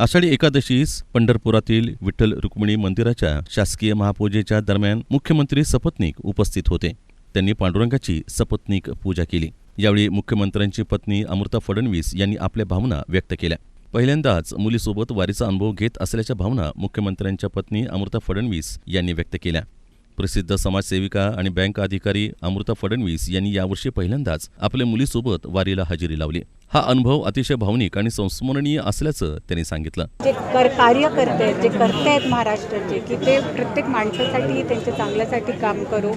आषाढी एकादशीस पंढरपुरातील विठ्ठल रुक्मिणी मंदिराच्या शासकीय महापूजेच्या दरम्यान मुख्यमंत्री सपत्नीक उपस्थित होते. त्यांनी पांडुरंगाची सपत्नीक पूजा केली. यावेळी मुख्यमंत्र्यांची पत्नी अमृता फडणवीस यांनी आपल्या भावना व्यक्त केल्या. पहिल्यांदाच मुलीसोबत वारीचा अनुभव घेत असल्याच्या भावना मुख्यमंत्र्यांच्या पत्नी अमृता फडणवीस यांनी व्यक्त केल्या. प्रसिद्ध समाजसेविका आणि बँक अधिकारी अमृता फडणवीस यांनी यावर्षी पहिल्यांदाच आपल्या मुलीसोबत वारीला हजेरी लावली. हा अनुभव अतिशय भावनिक आणि संस्मरणीय असल्याचं त्यांनी सांगितलं. जे कर कार्य करते जे करते आहेत महाराष्ट्राचे की ते प्रत्येक माणसासाठी त्यांच्या चांगल्यासाठी काम करू.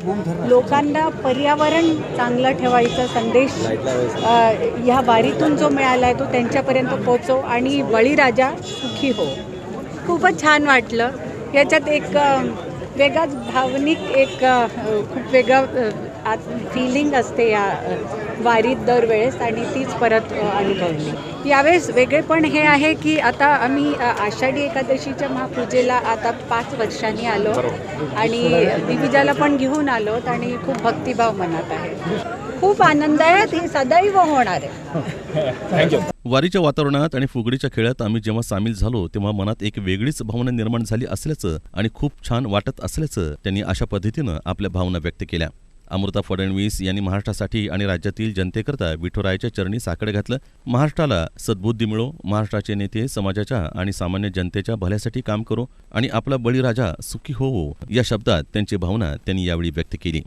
लोकांना पर्यावरण चांगलं ठेवायचा संदेश ह्या वारीतून जो मिळाला आहे तो त्यांच्यापर्यंत पोचो आणि बळीराजा सुखी हो. खूपच छान वाटलं. याच्यात एक वेगळाच भावनिक एक खूप वेगळा फिलिंग असते या वारीत दरवेळेस आणि तीच परत अनुभवली. यावेळेस वेगळेपण हे आहे की आता आम्ही आषाढी एकादशीच्या महापूजेला आता पाच वर्षांनी आलो आणि दिविजाला पण घेऊन आलो आणि खूप भक्तिभाव मनात आहे. खूप आनंद आहे ती सदैव होणार आहे. वारीच्या वातावरणात आणि फुगडीच्या खेळात आम्ही जेव्हा सामील झालो तेव्हा मनात एक वेगळीच भावना निर्माण झाली असल्याचं आणि खूप छान वाटत असल्याचं त्यांनी अशा पद्धतीनं आपल्या भावना व्यक्त केल्या. अमृता फडणवीस यांनी महाराष्ट्रासाठी आणि राज्यातील जनतेकरता विठोरायाच्या चरणी साकडं घातलं. महाराष्ट्राला सद्बुद्धी मिळो महाराष्ट्राचे नेते समाजाच्या आणि सामान्य जनतेच्या भल्यासाठी काम करो आणि आपला बळीराजा सुखी होवो या शब्दात त्यांची भावना त्यांनी यावेळी व्यक्त केली.